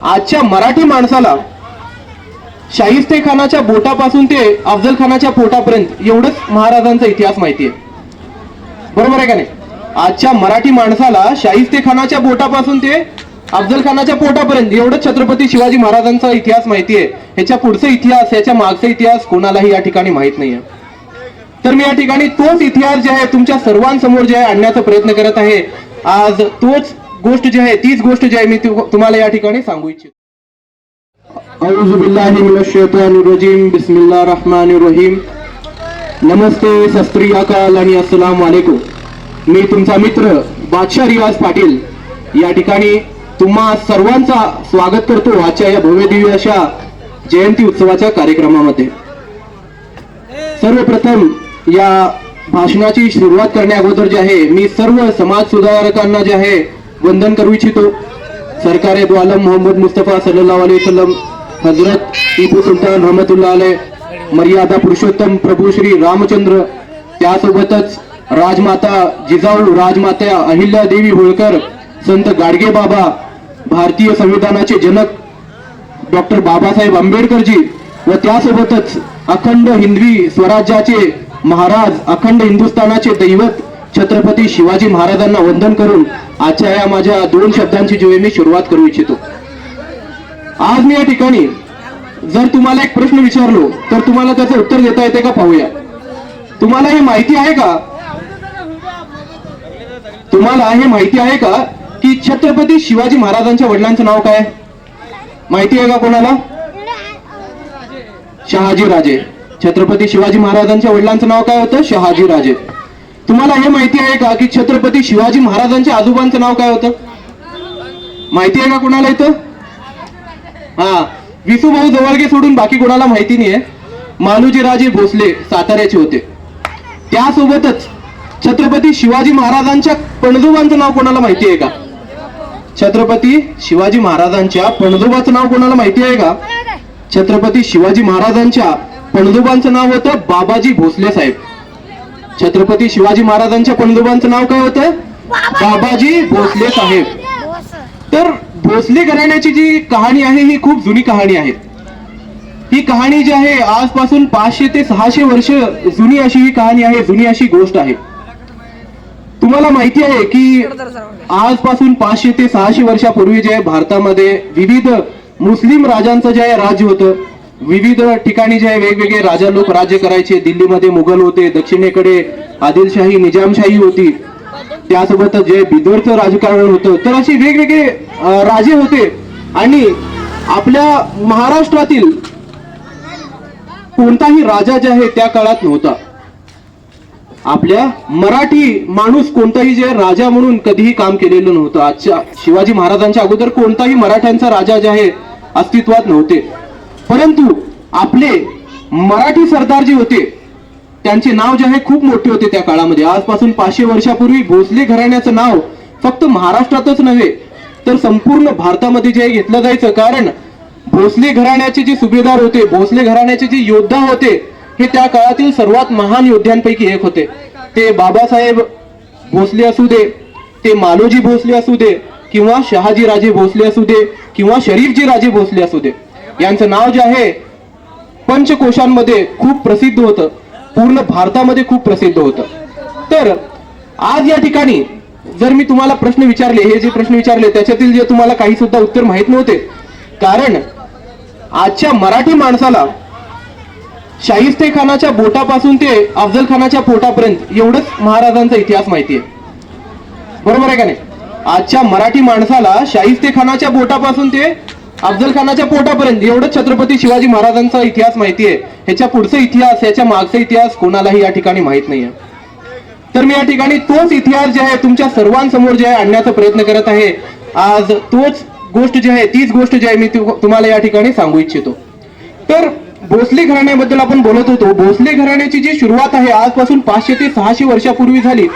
आजच्या मराठी माणसाला शाहिस्ते खानाच्या बोटापासून ते अफजल खानाच्या पोटापर्यंत एवढंच महाराजांचा इतिहास माहिती आहे. बरोबर आहे का नाही? आजच्या मराठी माणसाला शाहिस्ते खानाच्या बोटापासून ते अफजल खानाच्या पोटापर्यंत एवढंच छत्रपती शिवाजी महाराजांचा इतिहास माहिती आहे. ह्याच्या पुढचा इतिहास ह्याच्या मागचा इतिहास कोणालाही या ठिकाणी माहीत नाहीये. तर मी या ठिकाणी तोच इतिहास जे आहे तुमच्या सर्वांसमोर जे आहे आणण्याचा प्रयत्न करत आहे. आज तोच गोष्ट जी आहे तीच गोष्ट जी आहे मी तुम्हाला या ठिकाणी सांगू इच्छितो. अऊजु बिल्लाहि मिनश शैतानिर रजीम बिस्मिल्लाहिर रहमानिर रहीम। नमस्ते सस्त्री अकाल आणि अस्सलाम वालेकुम मी तुमचा मित्र बादशाह रिवाज पाटील या ठिकाणी तुम्हा सर्वांचा स्वागत करतो आजच्या या भव्य दिव्य अशा जयंती उत्सवाच्या कार्यक्रमामध्ये. सर्वप्रथम या भाषणाची सुरुवात करण्या अगोदर जे आहे मी सर्व समाज सुधारकांना जे आहे वंदन करू इच्छितो. सरकार ए आलम मोहम्मद मुस्तफा सल्लल्लाहु अलैहि वसल्लम हजरत टिपू सुलतान रहमतुल्ला अलैह मर्यादा पुरुषोत्तम प्रभू श्री रामचंद्र त्यासोबतच राजमाता जिजाऊ राजमाता अहिल्या देवी होळकर संत गाडगे बाबा भारतीय संविधानाचे जनक डॉक्टर बाबासाहेब आंबेडकरजी व त्यासोबतच अखंड हिंदवी स्वराज्याचे महाराज अखंड हिंदुस्थानाचे दैवत छत्रपती शिवाजी महाराजांना वंदन करून आजच्या या माझ्या दोन शब्दांची जी मी सुरुवात करू इच्छितो. आज मी या ठिकाणी जर तुम्हाला एक प्रश्न विचारलो तर तुम्हाला त्याचं उत्तर देता येते का पाहूया? तुम्हाला हे माहिती आहे का? तुम्हाला हे माहिती आहे का की छत्रपती शिवाजी महाराजांच्या वडिलांचं नाव काय? माहिती आहे का कोणाला? शहाजी राजे छत्रपती शिवाजी महाराजांच्या वडिलांचं नाव काय होतं? शहाजी राजे तुम्हाला हे माहिती आहे का की छत्रपती शिवाजी महाराजांच्या आजोबांचं नाव काय होतं? माहिती आहे का कोणाला इथं? हा विसू भाऊ जवळगे सोडून बाकी कोणाला माहिती नाहीये. मानुजीराजे भोसले साताऱ्याचे होते. त्यासोबतच छत्रपती शिवाजी महाराजांच्या पणजोबांचं नाव कोणाला माहिती आहे का? छत्रपती शिवाजी महाराजांच्या पणजोबाचं नाव कोणाला माहिती आहे का? छत्रपती शिवाजी महाराजांच्या पणजोबांचं नाव होतं बाबाजी भोसले साहेब. छत्रपती शिवाजी महाराजांच्या पणजोबांचं नाव काय होतं? बाबाजी. भोसले साहेब. तर भोसले घराण्याची जी कहाणी आहे ही खूप जुनी कहाणी आहे. ही कहाणी जी आहे आजपासून पाचशे ते सहाशे वर्ष जुनी अशी ही कहाणी आहे जुनी अशी गोष्ट आहे. तुम्हाला माहिती आहे की आजपासून पाचशे ते सहाशे वर्षापूर्वी जे भारतामध्ये विविध मुस्लिम राजांचं जे राज्य होतं विविध ठिकाणी जे आहे वेगवेगळे राजा लोक राज्य करायचे दिल्लीमध्ये मुघल होते दक्षिणेकडे आदिलशाही निजामशाही होती. त्यासोबत जे बिदरचं राजकारण होतं तर असे वेगवेगळे राजे होते. आणि आपल्या महाराष्ट्रातील कोणताही राजा जे आहे त्या काळात नव्हता. आपल्या मराठी माणूस कोणताही जे राजा म्हणून कधीही काम केलेलं नव्हतं. आजच्या शिवाजी महाराजांच्या अगोदर कोणताही मराठ्यांचा राजा जे आहे अस्तित्वात नव्हते. परंतु आपले मराठी सरदार जे होते त्यांचे नाव जे आहे खूप मोठे होते त्या काळामध्ये. आजपासून पाचशे वर्षापूर्वी भोसले घराण्याचं नाव फक्त महाराष्ट्रातच नव्हे तर संपूर्ण भारतामध्ये जे घेतलं जायचं. कारण भोसले घराण्याचे जे सुभेदार होते भोसले घराण्याचे जे योद्धा होते हे त्या काळातील सर्वात महान योद्ध्यांपैकी एक होते. ते बाबासाहेब भोसले असू दे ते मालोजी भोसले असू दे किंवा शहाजी राजे भोसले असू दे किंवा शरीफजी राजे भोसले असू दे. यांचं नाव जे आहे पंचकोशांमध्ये खूप प्रसिद्ध होतं. पूर्ण भारतामध्ये खूप प्रसिद्ध होतं. तर आज या ठिकाणी जर मी तुम्हाला प्रश्न विचारले हे जे प्रश्न विचारले त्याच्यातील जे तुम्हाला काही सुद्धा उत्तर माहीत नव्हते. कारण आजच्या मराठी माणसाला शाहिस्ते खानाच्या बोटापासून ते अफजल खानाच्या पोटापर्यंत एवढंच महाराजांचा इतिहास माहिती आहे. बरोबर आहे का नाही? आजच्या मराठी माणसाला शाहिस्ते खानाच्या बोटापासून ते अफजल खानाच्या पोटापर्यंत. एवढं छत्रपती शिवाजी महाराजांचा इतिहास माहिती आहे. ह्याच्या पुढचा इतिहास ह्याच्या मागचा इतिहास कोणालाही या ठिकाणी माहीत नाहीये. तर मी या ठिकाणी तोच इतिहास जे आहे तुमच्या सर्वांसमोर जे आहे आणण्याचा प्रयत्न करत आहे. आज तोच गोष्ट जी आहे तीच गोष्ट जी आहे मी तुम्हाला या ठिकाणी सांगू इच्छितो. तर भोसले घराण्याबद्दल आपण बोलत होतो. भोसले घराण्याची जी सुरुवात आहे आजपासून पाचशे ते सहाशे वर्षापूर्वी झाली.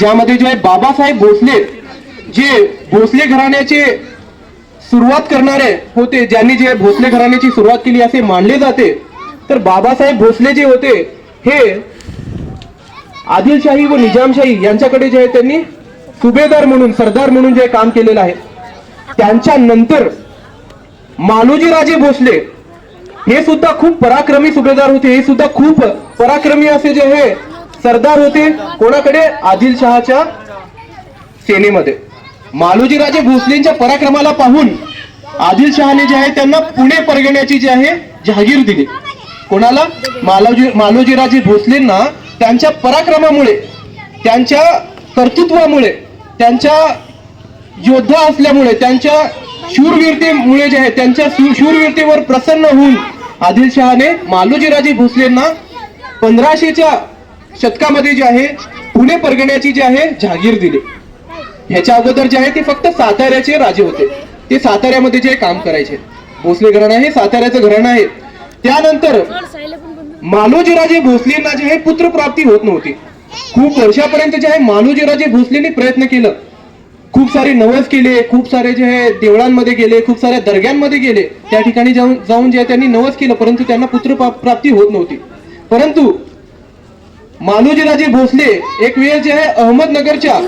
ज्यामध्ये जे आहे बाबासाहेब भोसले जे भोसले घराण्याचे सुरुवात करणारे होते ज्यांनी जे भोसले घराण्याची सुरुवात केली असे मानले जाते तर बाबासाहेब भोसले जे होते हे आदिलशाही व निजामशाही यांच्याकडे जे आहे त्यांनी सुभेदार म्हणून सरदार म्हणून जे काम केलेलं आहे त्यांच्या नंतर मालोजीराजे भोसले हे सुद्धा खूप पराक्रमी सुभेदार होते हे सुद्धा खूप पराक्रमी असे जे हे सरदार होते कोणाकडे? आदिलशहाच्या सेनेमध्ये. मालोजीराजे भोसलेंच्या पराक्रमाला पाहून आदिलशहाने जे आहे त्यांना पुणे परगण्याची जी आहे जहागीर दिली कोणाला? मालोजी मालोजीराजे भोसलेंना त्यांच्या पराक्रमामुळे त्यांच्या कर्तृत्वामुळे त्यांच्या योद्धा असल्यामुळे त्यांच्या शूरवीरतेमुळे जे आहे त्यांच्या शूरवीरतेवर प्रसन्न होऊन आदिलशहाने मालोजीराजे भोसलेंना पंधराशेच्या शतकामध्ये जे आहे पुणे परगण्याची जी आहे जहागीर दिली. ह्याच्या अगोदर जे आहे ते फक्त साताऱ्याचे राजे होते. ते साताऱ्यामध्ये जे काम करायचे. भोसले घराणं हे साताऱ्याचं घराणं आहे. त्यानंतर मालोजीराजे भोसलेंना जे आहे पुत्रप्राप्ती होत नव्हती. खूप वर्षापर्यंत जे आहे मालोजीराजे भोसलेने प्रयत्न केलं. खूप सारे नवस केले खूप सारे जे आहे देवळांमध्ये गेले खूप साऱ्या दर्ग्यांमध्ये गेले. त्या ठिकाणी जाऊन जाऊन जे आहे त्यांनी नवस केलं परंतु त्यांना पुत्र प्राप्ती होत नव्हती. परंतु मालोजीराजे भोसले एक वेळ जे आहे अहमदनगरच्या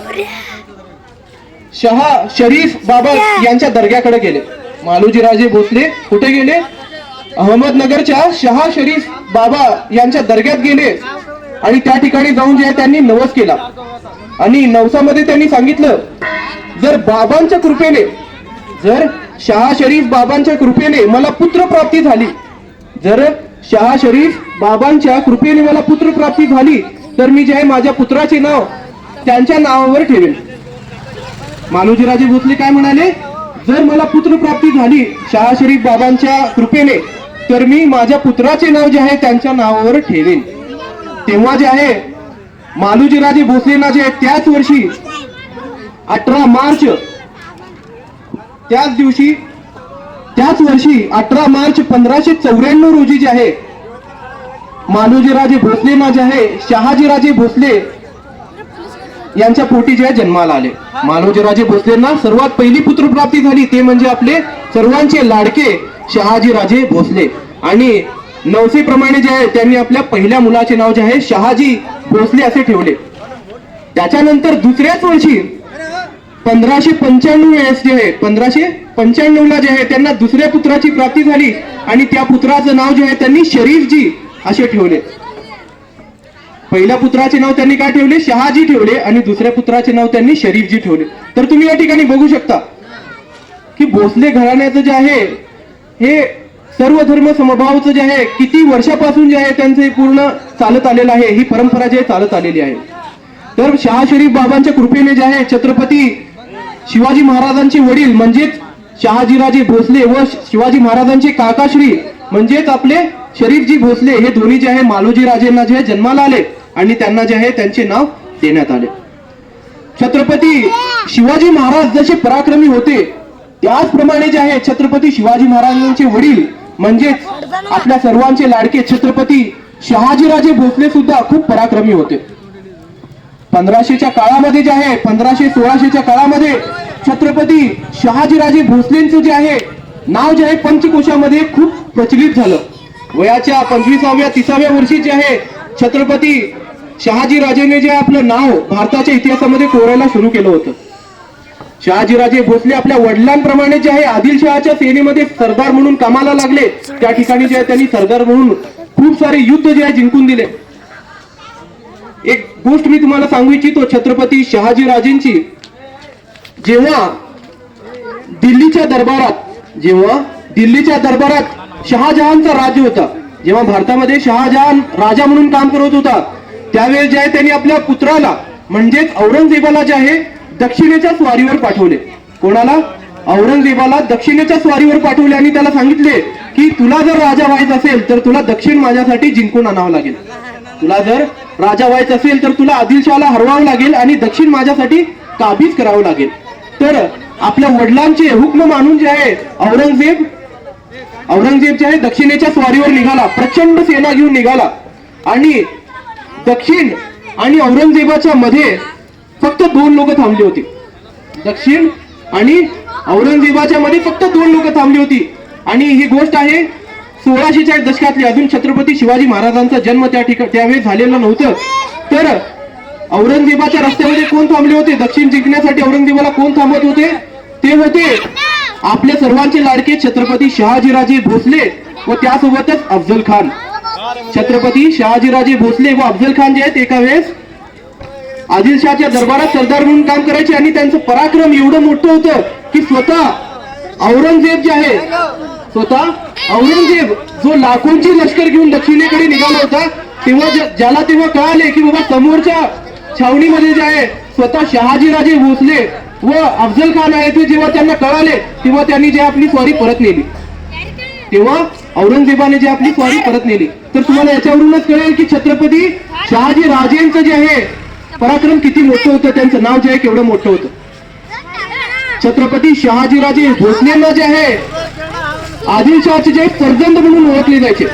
शहा शरीफ बाबा यांच्या दर्ग्याकडे गेले. मालोजीराजे भोसले कुठे गेले? अहमदनगरच्या शहा शरीफ बाबा यांच्या दर्ग्यात गेले. आणि त्या ठिकाणी जाऊन जे आहे त्यांनी नवस केला. आणि नवसामध्ये त्यांनी सांगितलं जर बाबांच्या कृपेने जर शहा शरीफ बाबांच्या कृपेने मला पुत्र प्राप्ती झाली जर शहा शरीफ बाबांच्या कृपेने मला पुत्र प्राप्ती झाली तर मी जे आहे माझ्या पुत्राचे नाव त्यांच्या नावावर ठेवेन. मालोजीराजे भोसले काय म्हणाले? जर मला पुत्रप्राप्ती झाली शहा शरीफ बाबांच्या कृपेने तर मी माझ्या पुत्राचे नाव जे आहे त्यांच्या नावावर ठेवेन. तेव्हा जे आहे मालोजीराजे भोसलेंना जे आहे त्याच वर्षी अठरा मार्च त्याच दिवशी त्याच वर्षी अठरा मार्च पंधराशे चौऱ्याण्णव रोजी जे आहे मालोजीराजे भोसलेंना जे आहे शहाजीराजे भोसले यांच्या पोटी जे जन्माला आले. मालोजीराजे भोसलेंना सर्वात पहिली पुत्रप्राप्ती झाली. ते म्हणजे आपले सर्वांचे लाडके शहाजीराजे भोसले. आणि नवसेप्रमाणे जे आहे त्यांनी आपल्या पहिल्या मुलाचे नाव जे आहे शहाजी भोसले असे ठेवले. त्याच्यानंतर दुसऱ्याच वर्षी पंधराशे पंच्याण्णव वेळेस जे आहे पंधराशे पंच्याण्णव ला जे आहे त्यांना दुसऱ्या पुत्राची प्राप्ती झाली. आणि त्या पुत्राचं नाव जे आहे त्यांनी शरीफजी असे ठेवले. पहिल्या पुत्राचे नाव त्यांनी काय ठेवले? शहाजी ठेवले आणि दुसऱ्या पुत्राचे नाव त्यांनी शरीफजी ठेवले. तर तुम्ही या ठिकाणी बघू शकता की भोसले घराण्याचं जे आहे हे सर्व धर्म समभावाचं जे आहे किती वर्षापासून जे आहे त्यांचं हे पूर्ण चालत आलेलं आहे ही परंपरा जी आहे चालत आलेली आहे. तर शहा शरीफ बाबांच्या कृपेने जे आहे छत्रपती शिवाजी महाराजांचे वडील म्हणजेच शहाजीराजे भोसले व शिवाजी महाराजांचे काकाश्री म्हणजेच आपले शरीफजी भोसले हे दोन्ही जे आहे मालोजी राजेंना जे जन्माला आले. आणि त्यांना जे आहे त्यांचे नाव देण्यात आले. छत्रपती शिवाजी महाराज जसे पराक्रमी होते त्याचप्रमाणे जे आहे छत्रपती शिवाजी महाराजांचे वडील म्हणजेच आपल्या सर्वांचे लाडके छत्रपती शहाजीराजे भोसले सुद्धा खूप पराक्रमी होते. पंधराशेच्या काळामध्ये जे आहे पंधराशे सोळाशेच्या काळामध्ये छत्रपती शहाजीराजे भोसलेंचं जे आहे नाव जे आहे पंचकोशामध्ये खूप प्रचलित झालं. वयाच्या पंचवीसाव्या तिसाव्या वर्षी जे आहे छत्रपती शहाजीराजेने जे आपलं नाव भारताच्या इतिहासामध्ये कोरायला सुरू केलं होतं. शहाजीराजे भोसले आपल्या वडिलांप्रमाणे जे आहे आदिलशहाच्या सेनेमध्ये सरदार म्हणून कामाला लागले. त्या ठिकाणी जे आहे त्यांनी सरदार म्हणून खूप सारे युद्ध जे आहे जिंकून दिले. एक गोष्ट मी तुम्हाला सांगू इच्छितो छत्रपती शहाजीराजेंची. जेव्हा दिल्लीच्या दरबारात जेव्हा दिल्लीच्या दरबारात शहाजहानचा राज्य होता जेव्हा भारतामध्ये शहाजहान राजा म्हणून काम करत होता त्यावेळी जे आहे त्यांनी आपल्या पुत्राला म्हणजेच औरंगजेबाला जे आहे दक्षिणेच्या स्वारीवर पाठवले. कोणाला? औरंगजेबाला दक्षिणेच्या स्वारीवर पाठवले आणि त्याला सांगितले की तुला जर राजा व्हायचं असेल तर तुला दक्षिण माझ्यासाठी जिंकून आणावं लागेल. तुला जर राजा व्हायचं असेल तर तुला आदिलशहाला हरवावं लागेल आणि दक्षिण माझ्यासाठी काबीज करावं लागेल. तर आपल्या वडिलांचे हुक्म मानून जे आहे औरंगजेब औरंगजेब जे आहे दक्षिणेच्या स्वारीवर निघाला प्रचंड सेना घेऊन निघाला. आणि दक्षिण आणि औरंगजेबाच्या मध्ये फक्त दोन लोक थांबली होती. दक्षिण आणि औरंगजेबाच्या मध्ये फक्त दोन लोक थांबली होती. आणि ही गोष्ट आहे सोळाशेच्या दशकातली. अजून छत्रपती शिवाजी महाराजांचा जन्म त्या ठिकाणी त्यावेळी झालेला नव्हतं. तर औरंगजेबाच्या रस्त्यामध्ये कोण थांबले होते? दक्षिण जिंकण्यासाठी औरंगजेबाला कोण थांबत होते? ते होते आपल्या सर्वांचे लाडके छत्रपती शहाजीराजे भोसले व त्यासोबतच अफजल खान. छत्रपती शहाजीराजे भोसले व अफजल खान जे आहेत एका वेळेस आदिलशहाच्या दरबारात सरदार म्हणून काम करायचे आणि त्यांचं पराक्रम एवढं मोठं होतं की स्वतः औरंगजेब जे आहे स्वतः औरंगजेब जो लाखोंची लष्कर घेऊन दक्षिणेकडे निघाला होता तेव्हा ज्याला तेव्हा कळाले की बाबा समोरच्या छावणीमध्ये जे आहे स्वतः शहाजीराजे भोसले व अफजल खान आहे ते जेव्हा त्यांना कळाले तेव्हा त्यांनी जे आपली स्वारी परत नेली. तेव्हा औरंगजेबाने जे आपली स्वारी परत नेली. तर तुम्हाला याच्यावरूनच कळेल की छत्रपती शहाजी राजेंचं जे आहे पराक्रम किती मोठं होतं त्यांचं नाव जे आहे केवढं मोठं होतं. छत्रपती शहाजीराजे भोसलेंना जे आहे आदिलशहाचे जे फर्जंद म्हणून ओळखले जायचे.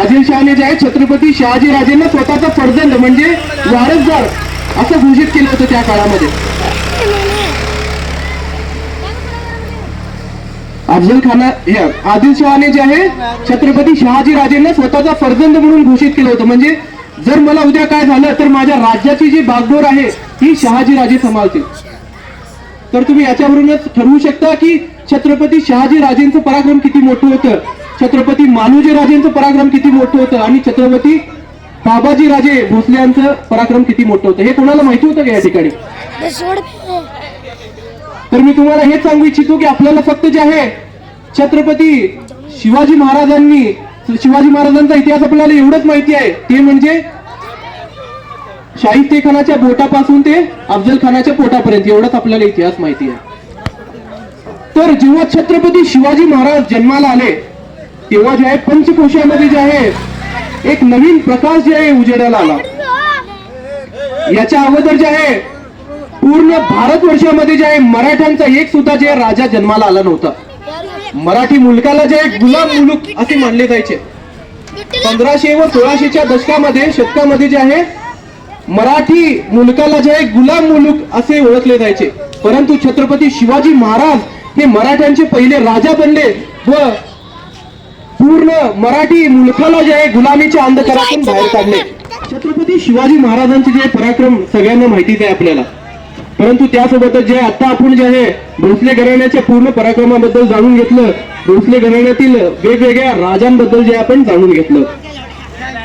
आदिलशहाने जे आहे छत्रपती शहाजी राजेंना स्वतःचा फर्जंद म्हणजे वारसदार असं घोषित केलं होतं त्या काळामध्ये. अफजल खाना आदिल आदिलशहाने जे आहे छत्रपती शहाजी राजेंना स्वतःचा फर्जंद म्हणून घोषित केलं होतं. म्हणजे जर मला उद्या काय झालं तर माझ्या राज्याची जी बागडोर आहे ती शहाजी राजे सांभाळतील. तर तुम्ही याच्यावरूनच ठरवू शकता की छत्रपती शहाजी राजेंचं पराक्रम किती मोठं होतं छत्रपती मानुजी राजेंचं पराक्रम किती मोठं होतं आणि छत्रपती बाबाजी राजे भोसले यांचं पराक्रम किती मोठं होतं हे कोणाला माहिती होतं का या ठिकाणी? तर मी तुम्हाला हेच सांगू इच्छितो की आपल्याला फक्त जे आहे छत्रपती शिवाजी महाराजांनी शिवाजी महाराजांचा इतिहास आपल्याला एवढंच माहिती आहे. ते म्हणजे शाहिस्ते खानाच्या बोटापासून ते अफजल खानाच्या पोटापर्यंत एवढाच आपल्याला इतिहास माहिती आहे. तर जेव्हा छत्रपती शिवाजी महाराज जन्माला आले तेव्हा जे आहे पंचकोशामध्ये जे आहे एक नवीन प्रकाश जे आहे उजेडाला आला. याच्या अगोदर जे आहे पूर्ण भारतवर्षामध्ये जे आहे मराठ्यांचा एक सुद्धा जे राजा जन्माला आला नव्हता. मराठी मुलकाला जे आहे गुलाम मुलूक असे मानले जायचे. पंधराशे व सोळाशेच्या दशकामध्ये शतकामध्ये जे आहे मराठी मुलकाला जे आहे गुलाम मुलूक असे ओळखले जायचे. परंतु छत्रपती शिवाजी महाराज हे मराठ्यांचे पहिले राजा बनले व पूर्ण मराठी मुलकाला जे आहे गुलामीच्या अंधकारातून बाहेर काढले. छत्रपती शिवाजी महाराजांचे जे पराक्रम सगळ्यांना माहितीच आहे आपल्याला. परंतु त्यासोबतच जे आता आपण जे आहे भोसले घराण्याच्या पूर्ण पराक्रमाबद्दल जाणून घेतलं भोसले घराण्यातील वेगवेगळ्या राजांबद्दल जे आपण जाणून घेतलं.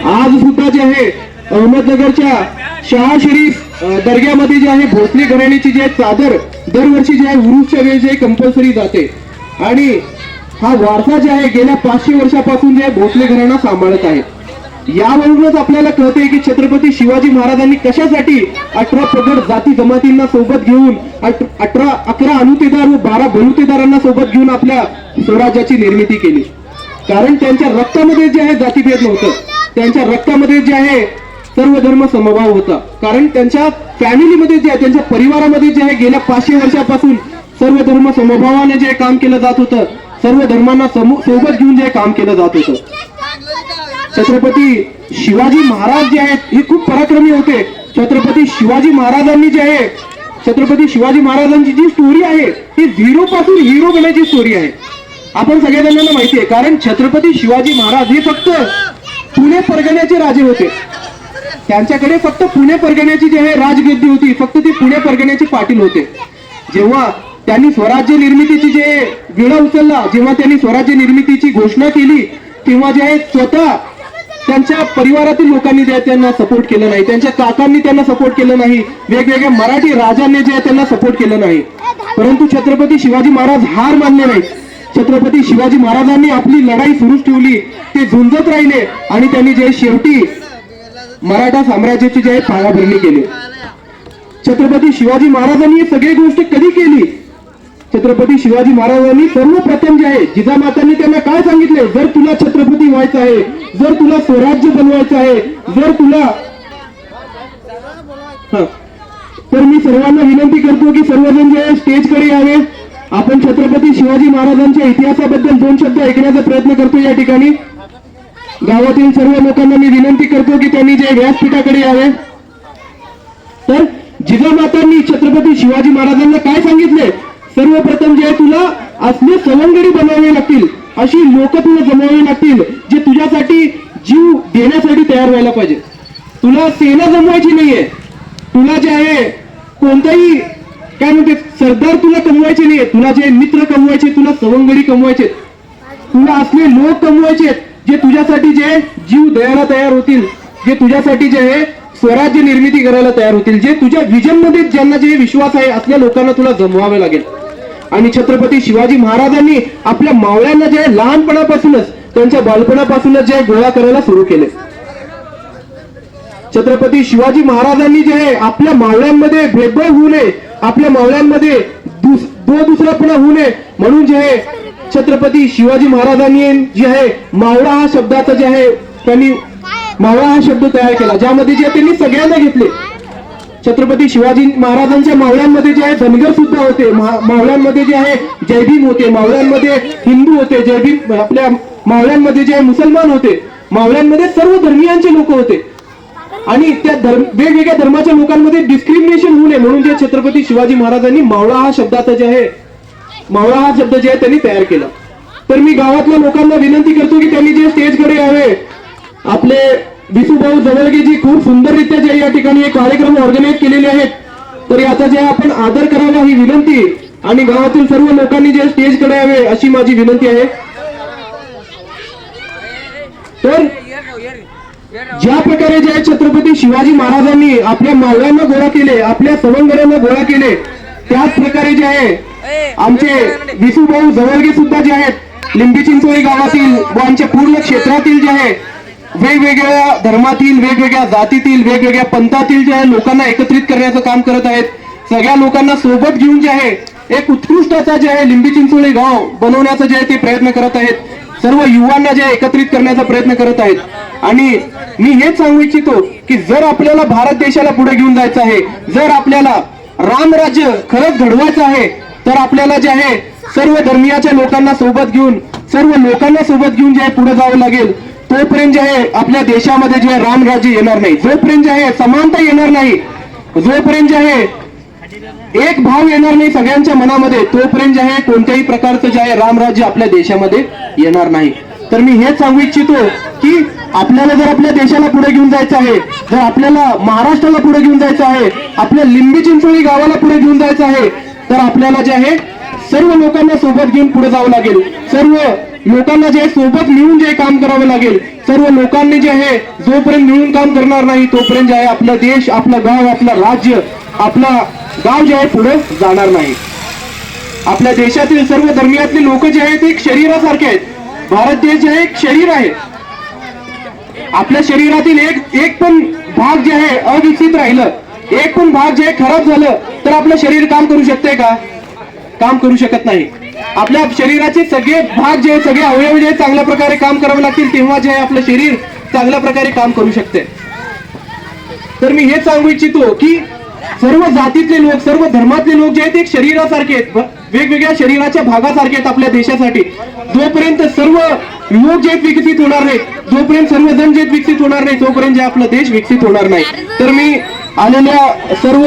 आज सुद्धा जे आहे अहमदनगरच्या शहा शरीफ दर्ग्यामध्ये जे आहे भोसले घराण्याची जी आहे चादर दरवर्षी जे आहे उरुसच्या वेळी जे कंपल्सरी जाते. आणि हा वारसा जे आहे गेल्या पाचशे वर्षापासून जे आहे भोसले घराणा सांभाळत आहे. यावरूनच आपल्याला कळते की छत्रपती शिवाजी महाराजांनी कशासाठी अठरा पगड जाती जमातींना सोबत घेऊन अठरा अकरा अनुतेदार व बारा बलुतेदारांना सोबत घेऊन आपल्या स्वराज्याची निर्मिती केली. कारण त्यांच्या रक्तामध्ये जे आहे जातीभेद नव्हतं. त्यांच्या रक्तामध्ये जे आहे सर्व धर्म समभाव होता. कारण त्यांच्या फॅमिलीमध्ये जे आहे त्यांच्या परिवारामध्ये जे आहे गेल्या पाचशे वर्षापासून सर्व धर्म समभावाने जे काम केलं जात होतं सर्व धर्मांना सोबत घेऊन जे काम केलं जात होतं. छत्रपती शिवाजी महाराज जे आहेत हे खूप पराक्रमी होते. छत्रपती शिवाजी महाराजांनी जे आहे छत्रपती शिवाजी महाराजांची जी स्टोरी आहे ती झिरो पासून हिरो बनायची स्टोरी आहे. आपण सगळ्या जणांना माहिती आहे कारण छत्रपती शिवाजी महाराज हे फक्त पुणे परगण्याचे राजे होते. त्यांच्याकडे फक्त पुणे परगण्याची जे आहे राजगद्दी होती फक्त ते पुणे परगण्याचे पाटील होते. जेव्हा त्यांनी स्वराज्य निर्मितीची जे विडा उचलला जेव्हा त्यांनी स्वराज्य निर्मितीची घोषणा केली तेव्हा जे आहे स्वतः त्यांच्या परिवारातील लोकांनी जे आहे त्यांना सपोर्ट केलं नाही. त्यांच्या काकांनी त्यांना सपोर्ट केलं नाही. वेगवेगळ्या मराठी राजांनी जे आहे त्यांना सपोर्ट केलं नाही. परंतु छत्रपती शिवाजी महाराज हार मानले नाहीत. छत्रपती शिवाजी महाराजांनी आपली लढाई सुरूच ठेवली. ते झुंजत राहिले आणि त्यांनी जे शेवटी मराठा साम्राज्याची जे आहे पायाभरणी केली. छत्रपती शिवाजी महाराजांनी ही सगळी गोष्ट कधी केली? छत्रपती शिवाजी महाराजांनी सर्वप्रथम जे आहे जिजामातांनी त्यांना काय सांगितले? जर तुला छत्रपती व्हायचं आहे जर तुला स्वराज्य बनवायचं आहे जर तुला तर मी सर्वांना विनंती करतो की सर्वजण जे आहे स्टेजकडे यावे. आपण छत्रपती शिवाजी महाराजांच्या इतिहासाबद्दल दोन शब्द ऐकण्याचा प्रयत्न करतो या ठिकाणी. गावातील सर्व लोकांना मी विनंती करतो की त्यांनी जे व्यासपीठाकडे यावे. तर जिजामातांनी छत्रपती शिवाजी महाराजांना काय सांगितले? सर्वप्रथम जे आहे तुला असले सवंगडी बनवावे लागतील अशी लोक तुला जमवावी लागतील जे तुझ्यासाठी जीव देण्यासाठी तयार व्हायला पाहिजे. तुला सेना जमवायची नाहीये. तुला जे आहे कोणताही काय म्हणते सरदार तुला कमवायचे नाहीये. तुला जे मित्र कमवायचे तुला सवंगडी कमवायचे. तुला असले लोक कमवायचे जे तुझ्यासाठी जे जीव द्यायला तयार होतील. जे तुझ्यासाठी जे आहे स्वराज्य निर्मिती करायला तयार होतील. जे तुझ्या विजनमध्ये ज्यांना जे विश्वास आहे असल्या लोकांना तुला जमवावे लागेल. आणि छत्रपती शिवाजी महाराजांनी आपल्या मावळ्यांना जे आहे, लहानपणापासूनच त्यांच्या बालपणापासूनच जे गोळा करायला सुरू केले. छत्रपती शिवाजी महाराजांनी जे आहे आपल्या मावळ्यांमध्ये भेदभाव होऊ नये आपल्या मावळ्यांमध्ये दो दुसरापणा होऊ नये म्हणून जे आहे छत्रपती शिवाजी महाराजांनी जे आहे मावळा हा शब्दाचा जे आहे त्यांनी मावळा हा शब्द तयार केला ज्यामध्ये जे त्यांनी सगळ्यांना घेतले. छत्रपती शिवाजी महाराजांच्या मावळ्यांमध्ये जे आहे धनगर सुद्धा होते. मावळ्यांमध्ये जे आहे जयभीम होते. मावळ्यांमध्ये हिंदू होते. जयभीम आपल्या मावळ्यांमध्ये जे आहे मुसलमान होते. मावळ्यांमध्ये सर्व धर्मीयांचे लोक होते. आणि त्या धर्म वेगवेगळ्या धर्माच्या लोकांमध्ये डिस्क्रिमिनेशन होऊ नये म्हणून जे छत्रपती शिवाजी महाराजांनी मावळा हा शब्दाचा जे आहे मावळा हा शब्द जे आहे त्यांनी तयार केला. तर मी गावातल्या लोकांना विनंती करतो की त्यांनी जे स्टेजकडे यावे. आपले विसूभाऊ जवळगेजी खूप सुंदररित्या जे या ठिकाणी कार्यक्रम ऑर्गनाईज केलेले आहेत. तर याचा जे आपण आदर करावा ही विनंती आणि गावातील सर्व लोकांनी जे स्टेजकडे यावे अशी माझी विनंती आहे. तर ज्या प्रकारे जे आहे छत्रपती शिवाजी महाराजांनी आपल्या मावळ्यांना गोळा केले आपल्या सवंगऱ्यांना गोळा केले त्याच प्रकारे जे आहे आमचे विसूभाऊ जवळगे सुद्धा जे आहेत लिंबी चिंचोळी गावातील व आमच्या पूर्ण क्षेत्रातील जे आहे वेगवेगळ्या धर्मातील वेगवेगळ्या जातीतील वेगवेगळ्या पंथातील जे आहे लोकांना एकत्रित करण्याचं काम करत आहेत सगळ्या लोकांना सोबत घेऊन जे आहे एक उत्कृष्टाचा जे आहे लिंबी चिंचोळी गाव बनवण्याचा जे आहे ते प्रयत्न करत आहेत. सर्व युवांना जे एकत्रित करण्याचा प्रयत्न करत आहेत. आणि मी हेच सांगू इच्छितो की जर आपल्याला भारत देशाला पुढे घेऊन जायचं आहे जर आपल्याला रामराज्य खरंच घडवायचं आहे तर आपल्याला जे आहे सर्व धर्मियाच्या लोकांना सोबत घेऊन सर्व लोकांना सोबत घेऊन जे आहे पुढे जावं लागेल. तोपर्यंत जे आहे आपल्या देशामध्ये जे आहे रामराज्य येणार नाही जोपर्यंत जे आहे समानता येणार नाही जोपर्यंत जे आहे एक भाव येणार नाही सगळ्यांच्या मनामध्ये तोपर्यंत जे आहे कोणत्याही प्रकारचं जे आहे रामराज्य आपल्या देशामध्ये येणार नाही. तर मी हेच सांगू इच्छितो की आपल्याला जर आपल्या देशाला पुढे घेऊन जायचं आहे जर आपल्याला महाराष्ट्राला पुढे घेऊन जायचं आहे आपल्या लिंबी चिंचोळी गावाला पुढे घेऊन जायचं आहे तर आपल्याला जे आहे सर्व लोकांना सोबत घेऊन पुढे जावं लागेल. सर्व लोकांना जे आहे सोबत मिळून जे काम करावं लागेल सर्व लोकांनी जे आहे जोपर्यंत मिळून काम करणार नाही तोपर्यंत जे आहे आपला देश आपलं गाव आपलं राज्य आपला गाव जे आहे पुढे जाणार नाही. आपल्या देशातील सर्व धर्मियातले लोक जे आहेत ते एक शरीरासारखे आहेत. भारत देश जे आहे एक शरीर आहे. आपल्या शरीरातील एक एक पण भाग जे आहे अविकसित राहिलं एक पण भाग जे आहे खराब झालं तर आपलं शरीर काम करू शकते का? काम करू शकत नाही. आपल्या शरीराचे सगळे भाग जे सगळे अवयव जे चांगल्या प्रकारे काम करावे लागतील तेव्हा जे आपलं शरीर चांगल्या प्रकारे काम करू शकते. तर मी हेच सांगू इच्छितो की सर्व जातीतले लोक सर्व धर्मातले लोक जे आहेत ते एक शरीरासारखे आहेत. वेगवेगळ्या शरीराच्या भागासारखे आहेत आपल्या देशासाठी. जोपर्यंत सर्व लोक जे विकसित होणार नाहीत जोपर्यंत सर्वजण जे विकसित होणार नाही तोपर्यंत जे आपला देश विकसित होणार नाही. तर मी आलेल्या सर्व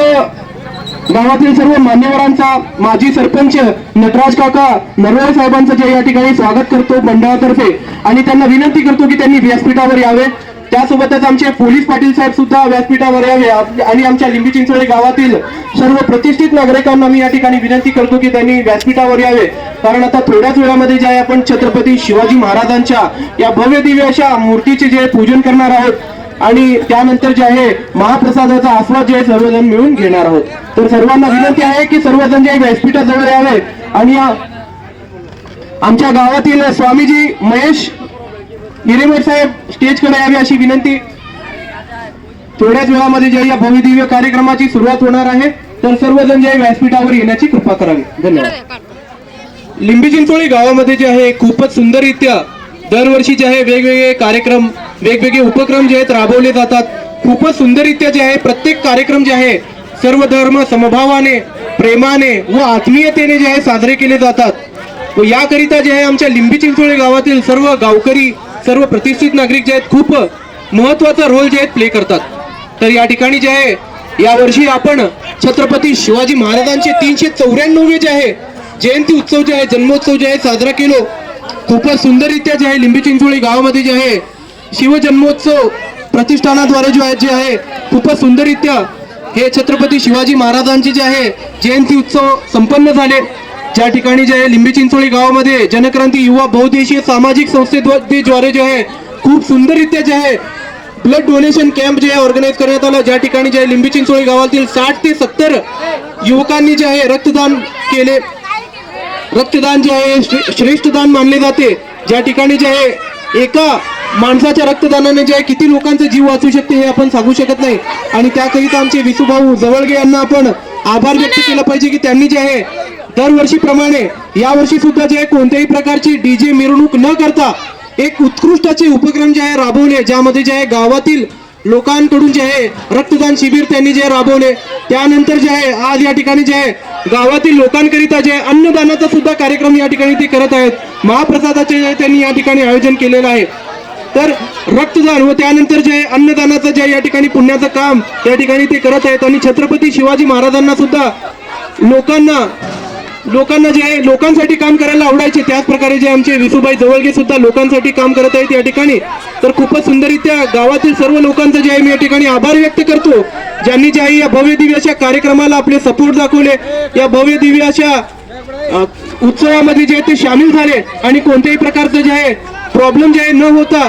गावातील सर्व मान्यवरांचा माजी सरपंच नटराज काका नरवळे साहेबांचं जे या ठिकाणी स्वागत करतो मंडळातर्फे. आणि त्यांना विनंती करतो की त्यांनी व्यासपीठावर यावे. त्यासोबतच आमचे पोलीस पाटील साहेब सुद्धा व्यासपीठावर यावे. आणि आमच्या लिंबी चिंचोळी गावातील सर्व प्रतिष्ठित नागरिकांना मी या ठिकाणी विनंती करतो की त्यांनी व्यासपीठावर यावे. कारण आता थोड्याच वेळामध्ये ज्या आपण छत्रपती शिवाजी महाराजांच्या या भव्य दिव्य अशा मूर्तीचे जे पूजन करणार आहोत आणि त्यानंतर जे आहे महाप्रसादाचा आस्वाद जे आहे सर्वजण मिळून घेणार आहोत. तर सर्वांना विनंती आहे की सर्वजण जे व्यासपीठा व्यासपीठाजवळ यावे आणि आमच्या गावातील स्वामीजी महेश हिरेमठ साहेब स्टेजकडे यावे अशी विनंती. थोड्याच वेळामध्ये जे या भविदिव्य कार्यक्रमाची सुरुवात होणार आहे. तर सर्वजण जे व्यासपीठावर येण्याची कृपा करावी. धन्यवाद. लिंबी चिंचोळी गावामध्ये जे आहे खूपच सुंदररित्या दरवर्षी जे आहे वेगवेगळे कार्यक्रम वेगवेगळे उपक्रम जे आहेत राबवले जातात खूपच सुंदररित्या जे आहे प्रत्येक कार्यक्रम जे आहे सर्व धर्म समभावाने प्रेमाने व आत्मीयतेने जे आहे साजरे केले जातात व याकरिता जे आहे आमच्या लिंबी चिंचोळी गावातील सर्व गावकरी सर्व प्रतिष्ठित नागरिक जे आहेत खूप महत्त्वाचा रोल जे आहेत प्ले करतात तर या ठिकाणी जे आहे यावर्षी आपण छत्रपती शिवाजी महाराजांचे तीनशे चौऱ्याण्णववे जे आहे जयंती उत्सव जे आहे जन्मोत्सव जे आहे साजरा केलो खूपच सुंदररित्या जे आहे लिंबी चिंचोळी गावामध्ये जे आहे शिवजन्मोत्सव प्रतिष्ठानाद्वारे जो आहे जे आहे खूपच सुंदररित्या हे छत्रपती शिवाजी महाराजांचे जे आहे जयंती उत्सव संपन्न झाले ज्या ठिकाणी जे आहे लिंबी चिंचोळी गावामध्ये जनक्रांती युवा बहुदेशीय सामाजिक संस्थेद्वारे जे आहे खूप सुंदररित्या जे आहे ब्लड डोनेशन कॅम्प जे आहे ऑर्गनाईज करण्यात आला ज्या ठिकाणी जे आहे लिंबी चिंचोळी गावातील साठ ते सत्तर युवकांनी जे आहे रक्तदान केले रक्तदान जे आहे श्रे- श्रेष्ठ दान मानले जाते ज्या ठिकाणी जे आहे एका माणसाच्या रक्तदानाने जे आहे किती लोकांचा जीव वाचू शकते हे आपण सांगू शकत नाही. आणि त्याकरिता आमचे विसुभाऊ जवळगे यांना आपण आभार व्यक्त केला पाहिजे की त्यांनी जे आहे दरवर्षीप्रमाणे यावर्षी सुद्धा जे आहे कोणत्याही प्रकारची डीजे मिरवणूक न करता एक उत्कृष्टाचे उपक्रम जे आहे राबवले ज्यामध्ये जे आहे गावातील लोकांकडून जे आहे रक्तदान शिबिर त्यांनी जे राबवले. त्यानंतर जे आहे आज या ठिकाणी जे आहे गावातील लोकांकरिता जे आहे अन्नदानाचा सुद्धा कार्यक्रम या ठिकाणी ते करत आहेत. महाप्रसादाचे जे त्यांनी या ठिकाणी आयोजन केलेलं आहे. तर रक्तदान व त्यानंतर जे आहे अन्नदानाचं जे या ठिकाणी पुण्याचं काम या ठिकाणी ते करत आहेत. आणि छत्रपती शिवाजी महाराजांना सुद्धा लोकांना लोकांना जे आहे लोकांसाठी काम करायला आवडायचे त्याच प्रकारे जे आमचे विसुबाई जवळगे सुद्धा लोकांसाठी काम करत आहेत या ठिकाणी. तर खूपच सुंदररित्या गावातील सर्व लोकांचं जे आहे मी या ठिकाणी आभार व्यक्त करतो. ज्यांनी जे आहे या भव्य दिव्य अशा कार्यक्रमाला आपले सपोर्ट दाखवले. या भव्य दिव्य अशा उत्सवामध्ये जे आहे ते सामील झाले. आणि कोणत्याही प्रकारचं जे आहे प्रॉब्लेम जे आहे न होता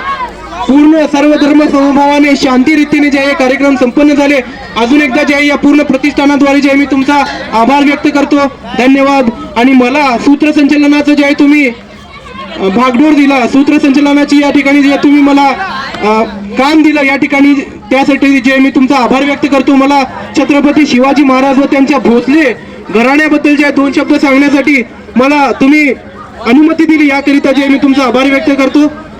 पूर्ण सर्व धर्म समभावाने शांतीरीतीने जे हे कार्यक्रम संपन्न झाले. अजून एकदा जे आहे या पूर्ण प्रतिष्ठानाद्वारे जे मी तुमचा आभार व्यक्त करतो. धन्यवाद. आणि मला सूत्रसंचलनाचं जे आहे तुम्ही भागडोर दिला. सूत्रसंचलनाची या ठिकाणी जे तुम्ही मला काम दिलं या ठिकाणी. त्यासाठी जे मी तुमचा आभार व्यक्त करतो. मला छत्रपती शिवाजी महाराज व त्यांच्या भोसले घराण्याबद्दल जे आहे दोन शब्द सांगण्यासाठी मला तुम्ही अनुमती दिली. याकरिता जे मी तुमचा आभार व्यक्त करतो.